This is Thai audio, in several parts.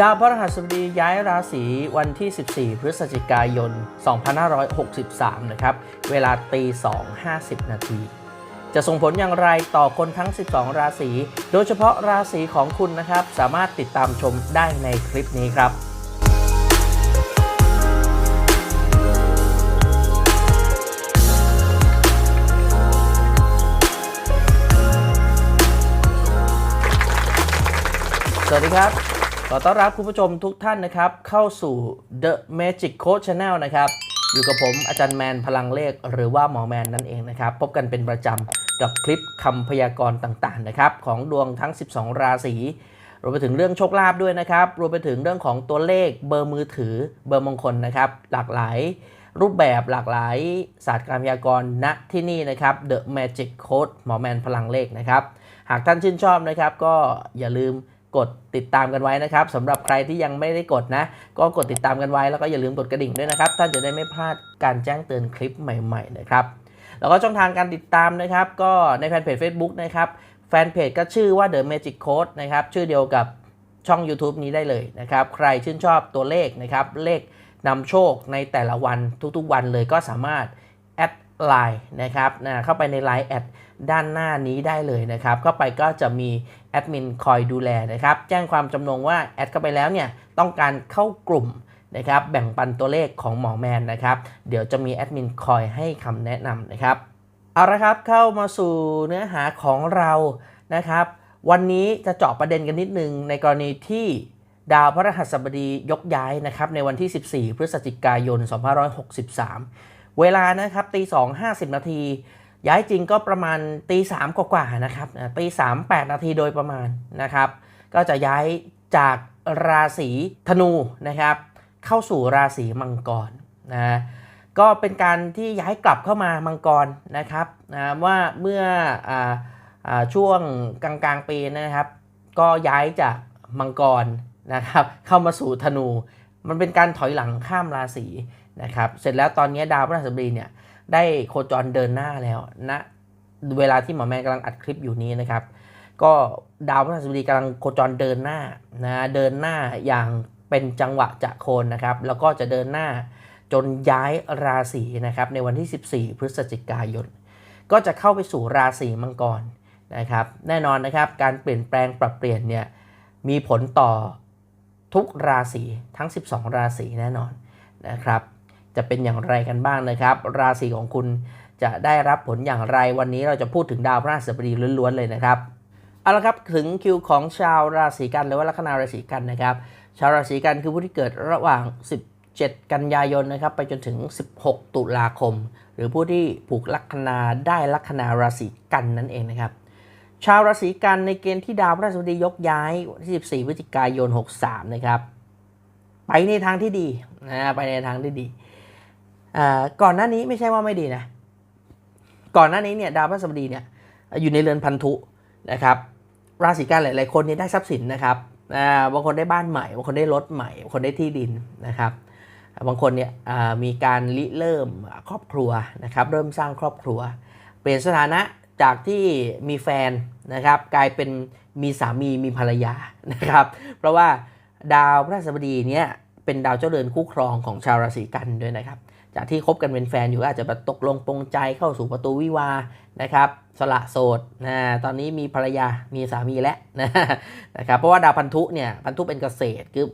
ดาวพฤหัสบดีย้ายราศีวันที่ 14 พฤศจิกายน 2563 นะครับ เวลาตี2 50 นาที จะส่งผลอย่างไรต่อคนทั้ง 12 ราศี โดยเฉพาะราศีของคุณนะครับ สามารถติดตามชมได้ในคลิปนี้ครับสวัสดีครับ ขอต้อนรับคุณผู้ชมทุกท่านนะครับ เข้าสู่ The Magic Coach Channel นะครับ อยู่กับผมอาจารย์แมนพลังเลขหรือว่าหมอแมนนั่นเองนะครับ พบกันเป็นประจำกับคลิปคำพยากรณ์ต่างๆนะครับ ของดวงทั้ง 12 ราศีรวมไปถึงเรื่องโชคลาภด้วยนะครับ รวมไปถึงเรื่องของตัวเลขเบอร์มือถือเบอร์มงคลนะครับ หลากหลายรูปแบบหลากหลายศาสตร์การพยากรณ์ณที่นี่นะครับ The Magic Code หมอแมนพลังเลขนะครับ หากท่านชื่นชอบนะครับ ก็อย่าลืม กดติดตามกันไว้นะครับสำหรับใครที่ยังไม่ได้กดนะ ก็กดติดตามกันไว้แล้วก็อย่าลืมกดกระดิ่งด้วยนะครับท่านจะได้ไม่พลาดการแจ้งเตือนคลิปใหม่ๆนะครับแล้วก็ช่องทางการติดตามนะครับ ก็ในแฟนเพจ Facebook นะครับแฟนเพจก็ชื่อว่า The Magic Code นะครับชื่อเดียวกับช่อง YouTube นี้ได้เลยนะครับ ใครชื่นชอบตัวเลขนะครับ เลขนำโชคในแต่ละวันทุกๆวันเลยก็สามารถแอดไลน์นะครับนะเข้าไปใน Line แอดด้านหน้านี้ได้เลยนะครับ เข้าไปก็จะมี แอดมินคอยดูแลนะครับ แจ้งความจำนงว่าแอดเข้าไปแล้วเนี่ยต้องการเข้ากลุ่มนะครับแบ่งปันตัวเลขของหมอแมนนะครับ เดี๋ยวจะมีแอดมินคอยให้คำแนะนำนะครับ เอาละครับเข้ามาสู่เนื้อหาของเรานะครับ วันนี้จะเจาะประเด็นกันนิดนึงในกรณีที่ดาวพระรหัสบดียกย้ายนะครับในวันที่ 14 พฤศจิกายน 2563 เวลานะครับตี2 50 นาที ย้ายจริงก็ประมาณตีสามกว่าๆนะครับตีสามแปดนาทีโดยประมาณนะครับ ก็จะย้ายจากราศีธนูนะครับ เข้าสู่ราศีมังกรนะก็เป็นการที่ย้ายกลับเข้ามามังกรนะครับนะว่าเมื่อออช่วงกลางๆปีนะครับ ก็ย้ายจากมังกรนะครับเข้ามาสู่ธนู มันเป็นการถอยหลังข้ามราศีนะครับ เสร็จแล้วตอนนี้ดาวพฤหัสบดีเนี่ย ได้โคจรเดินหน้าแล้วนะเวลาที่หมอแมนกำลังอัดคลิปอยู่นี้นะครับ ก็ดาวพฤหัสบดีกำลังโคจรเดินหน้านะเดินหน้าอย่างเป็นจังหวะจะโคนนะครับ แล้วก็จะเดินหน้าจนย้ายราศีนะครับในวันที่ 14 พฤศจิกายน ก็จะเข้าไปสู่ราศีมังกรนะครับ แน่นอนนะครับการเปลี่ยนแปลงปรับเปลี่ยนเนี่ยมีผลต่อทุกราศีทั้ง 12 ราศีแน่นอนนะครับ จะเป็นอย่างไรกันบ้างนะครับ ราศีของคุณจะได้รับผลอย่างไรวันนี้เราจะพูดถึงดาวพฤหัสบดีล้วนๆเลยนะครับเอาละครับถึงคิวของชาวราศีกันหรือว่าลัคนาราศีกันนะครับ ชาวราศีกันคือผู้ที่เกิดระหว่าง 17 กันยายนนะครับไปจนถึง 16 ตุลาคม หรือผู้ที่ผูกลัคนาได้ลัคนาราศีกันนั่นเองนะครับชาวราศีกันในเกณฑ์ที่ดาวพฤหัสบดียกย้ายวันที่14พฤศจิกายน 63 นะครับ ไปในทางที่ดีนะไปในทางที่ดี ก่อนหน้านี้ไม่ใช่ว่าไม่ดีนะ ก่อนหน้านี้เนี่ยดาวพฤหัสบดีเนี่ยอยู่ในเรือนพันธุนะครับ ราศีกันหลาย ๆ คนเนี่ยได้ทรัพย์สินนะครับบางคนได้บ้านใหม่บางคนได้รถใหม่บางคนได้ที่ดินนะครับบางคนเนี่ยมีการริเริ่มครอบครัวนะครับ เริ่มสร้างครอบครัว เปลี่ยนสถานะจากที่มีแฟนนะครับ กลายเป็นมีสามีมีภรรยานะครับ เพราะว่าดาวพฤหัสบดีเนี่ยเป็นดาวเจ้าเรือนคู่ครองของชาวราศีกันด้วยนะครับ จากที่คบกันเป็นแฟนอยู่อาจจะแบบตกลงปรงใจเข้าสู่ประตูวิวานะครับสละโสดนะตอนนี้มีภรรยามีสามีแล้วนะนะครับเพราะว่าดาวพันธุเนี่ยพันธุเป็นเกษตรคือ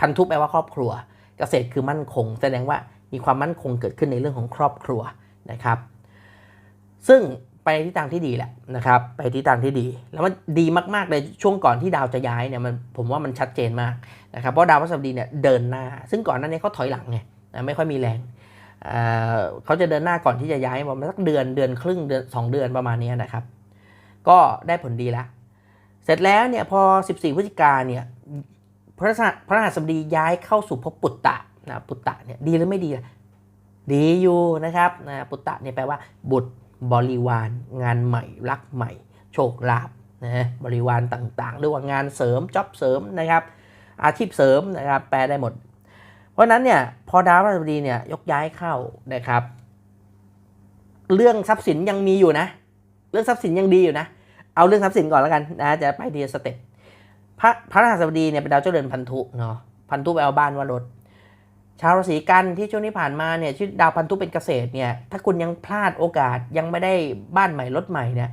พันธุแปลว่าครอบครัว เกษตรคือมั่นคง แสดงว่ามีความมั่นคงเกิดขึ้นในเรื่องของครอบครัวนะครับ ซึ่งไปทิศทางที่ดีแหละนะครับ ไปทิศทางที่ดี แล้วมันดีมากๆเลยช่วงก่อนที่ดาวจะย้ายเนี่ยมันผมว่ามันชัดเจนมากนะครับเพราะดาวพฤหัสบดีเนี่ยเดินหน้า ซึ่งก่อนหน้านี้เขาถอยหลังไงไม่ค่อยมีแรง เขาจะเดินหน้าก่อนที่จะย้ายประมาณสักเดือนเดือนครึ่งเดือนสองเดือนประมาณนี้นะครับ ก็ได้ผลดีแล้ว เสร็จแล้วเนี่ยพอ 14 พฤศจิกาเนี่ยพระพระหัสบดีย้ายเข้าสู่ภพปุตตะนะปุตตะเนี่ยดีหรือไม่ดีล่ะดีอยู่นะครับนะปุตตะเนี่ยแปลว่า บุตรบริวาร งานใหม่ รักใหม่ โชคลาภนะบริวารต่างๆหรือว่างานเสริมจ็อบเสริมนะครับ อาชีพเสริมนะครับแปลได้หมด เพราะนั้นเนี่ยพอดาวพฤหัสบดีเนี่ยยกย้ายเข้านะครับ เรื่องทรัพย์สินยังมีอยู่นะ เรื่องทรัพย์สินยังดีอยู่นะ เอาเรื่องทรัพย์สินก่อนแล้วกันนะจะไปทีสเต็ปพระพระราชบดีเนี่ยเป็นดาวเจ้าเรือนพันธุเนาะพันธุแปลว่าบ้านว่ารถชาวราศีกันที่ช่วงที่ผ่านมาเนี่ยชื่อดาวพันธุเป็นเกษตรเนี่ยถ้าคุณยังพลาดโอกาสยังไม่ได้บ้านใหม่รถใหม่เนี่ย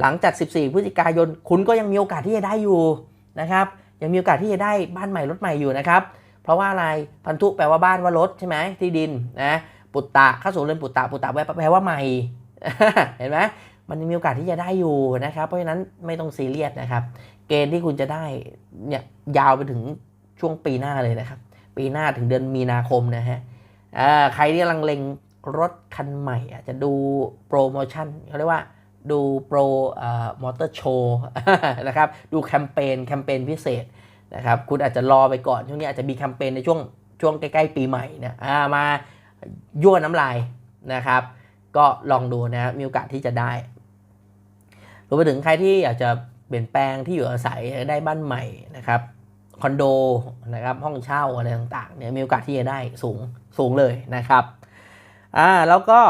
หลังจาก 14 พฤศจิกายน คุณก็ยังมีโอกาสที่จะได้อยู่นะครับ ยังมีโอกาสที่จะได้บ้านใหม่รถใหม่อยู่นะครับ เพราะว่าอะไรพันธุแปลว่าบ้านว่ารถใช่ไหมที่ดินนะปุตตะเข้าสู่เรือนปุตตะปุตตะแปลว่าใหม่เห็นไหมมันมีโอกาสที่จะได้อยู่นะครับ เพราะฉะนั้นไม่ต้องซีเรียสนะครับ เกณฑ์ที่คุณจะได้เนี่ยยาวไปถึงช่วงปีหน้าเลยนะครับ ปีหน้าถึงเดือนมีนาคมนะฮะใครที่กำลังเล็งรถคันใหม่อาจจะดูโปรโมชั่นเขาเรียกว่าดูโปรมอเตอร์โชว์นะครับ ดูแคมเปญแคมเปญพิเศษ นะครับคุณอาจจะรอไปก่อน ช่วงนี้อาจจะมีแคมเปญในช่วงช่วงใกล้ๆปีใหม่นี่ยอ่ามายั่วน้ำลายนะครับ ก็ลองดูนะมีโอกาสที่จะได้รวมไปถึงใครที่อยากจะเปลี่ยนแปลงที่อยู่อาศัยได้บ้านใหม่นะครับคอนโดนะครับห้องเช่าอะไรต่างๆเนี่ยมีโอกาสที่จะได้สูงสูงเลยนะครับอ่าแล้วก็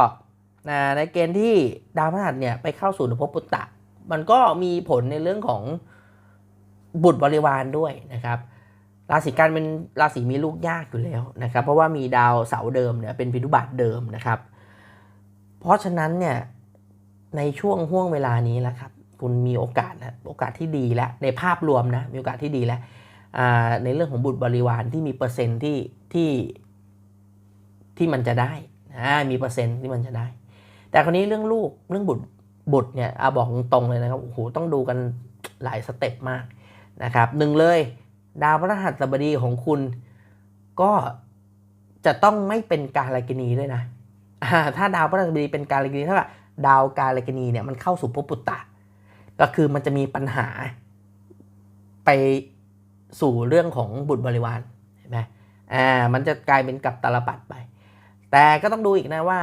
ในเกณฑ์ที่ดาวพฤหัสเนี่ยไปเข้าสู่ภพปุตตะ มันก็มีผลในเรื่องของ บุตรบริวารด้วยนะครับ ราศีกันเป็นราศีมีลูกยากอยู่แล้วนะครับ เพราะว่ามีดาวเสาเดิมเนี่ยเป็นพินุบัติเดิมนะครับ เพราะฉะนั้นเนี่ยในช่วงห่วงเวลานี้แหละครับ คุณมีโอกาสนะโอกาสที่ดีแล้วในภาพรวมนะมีโอกาสที่ดีแล้วในเรื่องของบุตรบริวารที่มีเปอร์เซ็นต์ที่ที่ที่มันจะได้มีเปอร์เซ็นต์ที่มันจะได้ แต่คราวนี้เรื่องลูกเรื่องบุตรบุตรเนี่ยอาบอกตรงเลยนะครับโอ้โหต้องดูกันหลายสเต็ปมาก นะครับหนึ่งเลย ดาวพฤหัสบดีของคุณ ก็จะต้องไม่เป็นกาลกินีด้วยนะถ้าดาวพฤหัสบดีเป็นกาลกินีเท่ากับดาวกาลกินีเนี่ยมันเข้าสู่ภพปุตตะ ก็คือมันจะมีปัญหาไปสู่เรื่องของบุตรบริวารเห็นไหมอ่ามันจะกลายเป็นกับตาลปัดไป แต่ก็ต้องดูอีกนะว่า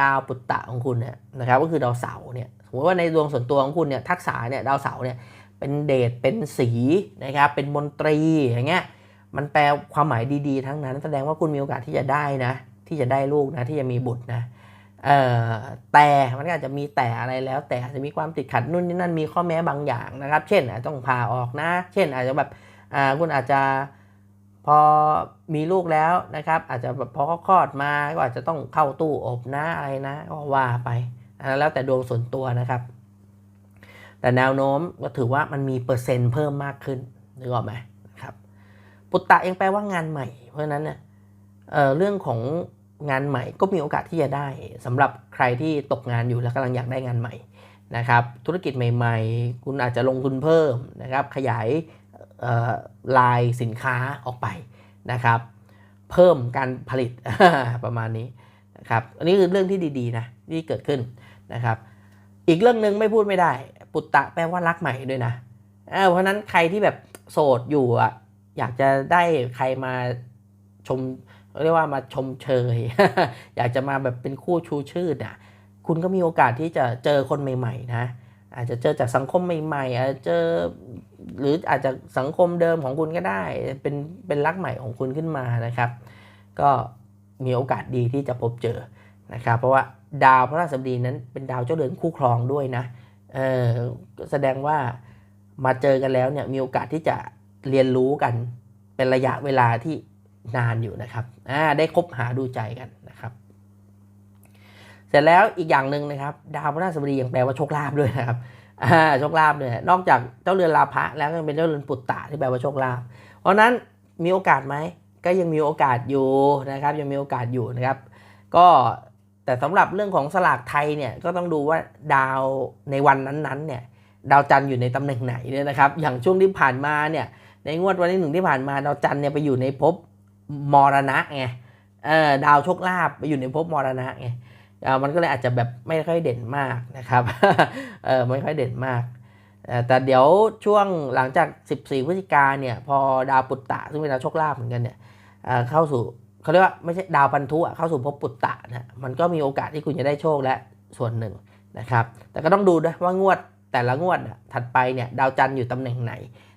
ดาวปุตตะของคุณเนี่ยนะครับก็คือดาวเสาร์เนี่ยสมมติว่าในดวงส่วนตัวของคุณเนี่ยทักษะเนี่ยดาวเสาร์เนี่ย เป็นเดชเป็นสีนะครับเป็นมนตรีอย่างเงี้ยมันแปลความหมายดีๆ ทั้งนั้น แสดงว่าคุณมีโอกาสที่จะได้นะ ที่จะได้ลูกนะที่จะมีบุตรนะเออแต่มันก็อาจจะมีแต่อะไรแล้ว แต่อาจจะมีความติดขัดนู่นนี่นั่นมีข้อแม้บางอย่างนะครับ เช่นต้องผ่าออกนะ เช่นอาจจะแบบอ่าคุณอาจจะพอมีลูกแล้วนะครับ อาจจะแบบพอคลอดมาก็อาจจะต้องเข้าตู้อบนะอะไรนะก็ว่าไปแล้วแต่ดวงส่วนตัวนะครับ แต่แนวโน้มก็ถือว่ามันมีเปอร์เซ็นต์เพิ่มมากขึ้นนึกออกไหมครับปุตตะเองแปลว่างานใหม่ เพราะฉะนั้นเนี่ยเเรื่องของงานใหม่ก็มีโอกาสที่จะได้สำหรับใครที่ตกงานอยู่แล้วกำลังอยากได้งานใหม่นะครับธุรกิจใหม่ๆ คุณอาจจะลงทุนเพิ่มนะครับขยายลายสินค้าออกไปนะครับเพิ่มการผลิตประมาณนี้นะครับอันนี้คือเรื่องที่ดีๆนะที่เกิดขึ้นนะครับอีกเรื่องหนึ่งไม่พูดไม่ได้ ปุตตะแปลว่ารักใหม่ด้วยนะเพราะนั้นใครที่แบบโสดอยู่อะอยากจะได้ใครมาชมเรียกว่ามาชมเชย อยากจะมาแบบเป็นคู่ชูชื่นอะคุณก็มีโอกาสที่จะเจอคนใหม่ๆนะอาจจะเจอจากสังคมใหม่ๆอาจจะเจอหรืออาจจะสังคมเดิมของคุณก็ได้ เป็นเป็นรักใหม่ของคุณขึ้นมานะครับ ก็มีโอกาสดีที่จะพบเจอนะครับ เพราะว่าดาวพระราชบดีนั้นเป็นดาวเจ้าเรือนคู่ครองด้วยนะ เออแสดงว่ามาเจอกันแล้วเนี่ยมีโอกาสที่จะเรียนรู้กันเป็นระยะเวลาที่นานอยู่นะครับอ่าได้คบหาดูใจกันนะครับ เสร็จแล้วอีกอย่างหนึ่งนะครับ ดาวพระราชบดียังแปลว่าโชคลาภด้วยนะครับอ่าโชคลาภเนี่ยนอกจากเจ้าเรือนลาภะแล้วยังเป็นเจ้าเรือนปุตตะที่แปลว่าโชคลาภเพราะนั้นมีโอกาสไหมก็ยังมีโอกาสอยู่นะครับ ยังมีโอกาสอยู่นะครับ ก็ แต่สำหรับเรื่องของสลากไทยเนี่ยก็ต้องดูว่าดาวในวันนั้นๆเนี่ยดาวจันทร์อยู่ในตำแหน่งไหนเนี่ยนะครับ อย่างช่วงที่ผ่านมาเนี่ยในงวดวันที่หนึ่งที่ผ่านมาดาวจันทร์เนี่ยไปอยู่ในภพมรณะไงเออดาวโชคลาภไปอยู่ในภพมรณะไงมันก็เลยอาจจะแบบไม่ค่อยเด่นมากนะครับเออไม่ค่อยเด่นมาก แต่เดี๋ยวช่วงหลังจาก 14พฤศจิกาเนี่ยพอดาวปุตตะซึ่งเป็นดาวโชคลาภเหมือนกันเนี่ยเข้าสู่ เขาเรียกว่าไม่ใช่ดาวพันธุเข้าสู่ภพปุตตะนะมันก็มีโอกาสที่คุณจะได้โชคและส่วนหนึ่งนะครับ แต่ก็ต้องดูด้วยว่างวดแต่ละงวดถัดไปเนี่ยดาวจันทร์อยู่ตำแหน่งไหน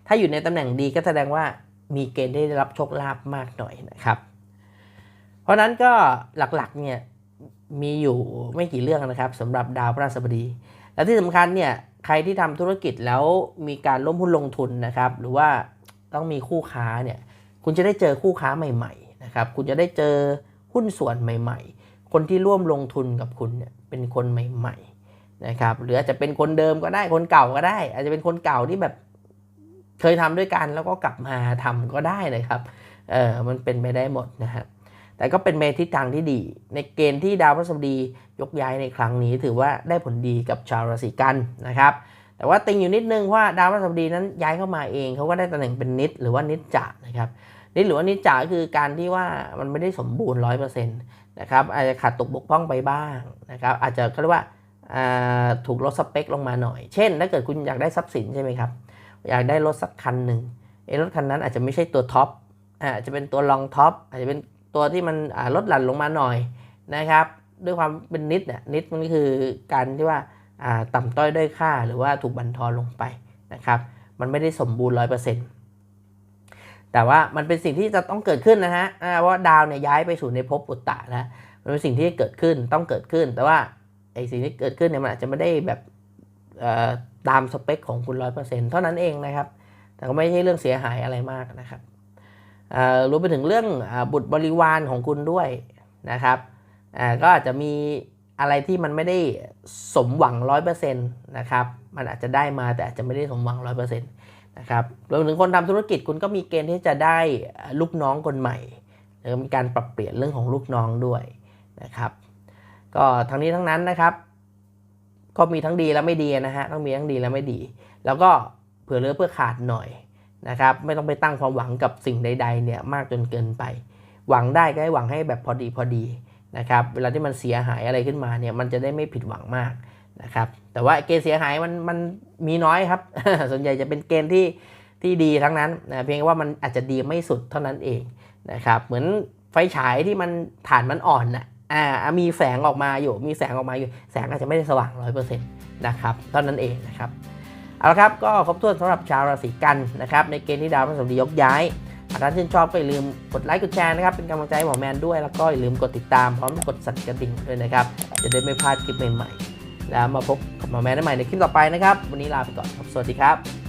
ถ้าอยู่ในตำแหน่งดีก็แสดงว่ามีเกณฑ์ได้รับโชคลาภมากหน่อยนะครับ เพราะนั้นก็หลักๆเนี่ยมีอยู่ไม่กี่เรื่องนะครับสำหรับดาวพระราชบดี และที่สำคัญเนี่ยใครที่ทำธุรกิจแล้วมีการล้มหุ้นลงทุนนะครับ หรือว่าต้องมีคู่ค้าเนี่ยคุณจะได้เจอคู่ค้าใหม่ๆ นะครับ คุณจะได้เจอหุ้นส่วนใหม่ ๆ คนที่ร่วมลงทุนกับคุณเนี่ยเป็นคนใหม่ ๆ นะครับ หรืออาจจะเป็นคนเดิมก็ได้ คนเก่าก็ได้ อาจจะเป็นคนเก่าที่แบบเคยทำด้วยกันแล้วก็กลับมาทำก็ได้นะครับ เออมันเป็นไปได้หมดนะฮะ แต่ก็เป็นเมทิศทางที่ดี ในเกณฑ์ที่ดาวพฤหัสบดียกย้ายในครั้งนี้ ถือว่าได้ผลดีกับชาวราศีกันนะครับแต่ว่าติงอยู่นิดนึงว่าดาวพฤหัสบดีนั้นย้ายเข้ามาเองเขาก็ได้ตำแหน่งเป็นนิดหรือว่านิจจะนะครับ นิดหรือว่านิจจะก็คือการที่ว่ามันไม่ได้สมบูรณ์ร้อยเปอร์เซ็นต์นะครับอาจจะขาดตกบกพร่องไปบ้างนะครับอาจจะเขาเรียกว่าาถูกลดสเปคลงมาหน่อย เช่น ถ้าเกิดคุณอยากได้ทรัพย์สินใช่ไหมครับ อยากได้รถสักคันหนึ่งเอะรถคันนั้นอาจจะไม่ใช่ตัวท็อปอาจจะเป็นตัวรองท็อปอาจจะเป็นตัวที่มันลดหลั่นลงมาหน่อยนะครับ ด้วยความเป็นนิดเนี่ยนิดมันก็คือการที่ว่าอ่าต่ำต้อยด้อยค่า หรือว่าถูกบันทอนลงไปนะครับ มันไม่ได้สมบูรณ์ร้อยเปอร์เซ็นต์ แต่ว่ามันเป็นสิ่งที่จะต้องเกิดขึ้นนะฮะอ่าว่าดาวเนี่ยย้ายไปสู่ในภพอุตตะแล้วมันเป็นสิ่งที่เกิดขึ้นต้องเกิดขึ้น แต่ว่าไอ้สิ่งที่เกิดขึ้นเนี่ยมันอาจจะไม่ได้แบบตามสเปคของคุณร้อยเปอร์เซ็นต์เท่านั้นเองนะครับ แต่ก็ไม่ใช่เรื่องเสียหายอะไรมากนะครับรวมไปถึงเรื่องอบุตรบริวารของคุณด้วยนะครับก็อาจจะมีอะไรที่มันไม่ได้สมหวังร้อยเปอร์เซ็นต์นะครับ มันอาจจะได้มาแต่อาจจะไม่ได้สมหวังร้อยเปอร์เซ็นต์ นะครับรวมถึงคนทำธุรกิจคุณก็มีเกณฑ์ที่จะได้ลูกน้องคนใหม่หรือมีการปรับเปลี่ยนเรื่องของลูกน้องด้วยนะครับ ก็ทั้งนี้ทั้งนั้นนะครับ ก็มีทั้งดีและไม่ดีนะฮะต้องมีทั้งดีและไม่ดี แล้วก็เผื่อเลือเพื่อขาดหน่อยนะครับไม่ต้องไปตั้งความหวังกับสิ่งใด ๆเนี่ยมากจนเกินไป หวังได้ก็ให้หวังให้แบบพอดีพอดีนะครับเวลาที่มันเสียหายอะไรขึ้นมาเนี่ยมันจะได้ไม่ผิดหวังมาก นะครับแต่ว่าเกณฑ์เสียหายมันมันมีน้อยครับ ส่วนใหญ่จะเป็นเกณฑ์ที่ที่ดีทั้งนั้นนะเพียงว่ามันอาจจะดีไม่สุดเท่านั้นเองนะครับเหมือนไฟฉายที่มันฐานมันอ่อนน่ะอ่ามีแสงออกมาอยู่มีแสงออกมาอยู่ แสงอาจจะไม่ได้สว่างร้อยเปอร์เซ็นต์นะครับเท่านั้นเองนะครับเอาละครับก็ครบถ้วนสำหรับชาวราศีกันนะครับในเกณฑ์ที่ดาวพฤหัสบดียกย้ายหาท่านชื่นชอบก็อย่าลืมกดไลค์กดแชร์นะครับเป็นกำลังใจให้หมอแมนด้วยแล้วก็อย่าลืมกดติดตามพร้อมกดสั่นกระดิ่งด้วยนะครับจะได้ไม่พลาดคลิปใหม่ๆ แล้วมาพบกับหมอแมนได้ใหม่ในคลิปต่อไปนะครับ วันนี้ลาไปก่อนครับ สวัสดีครับ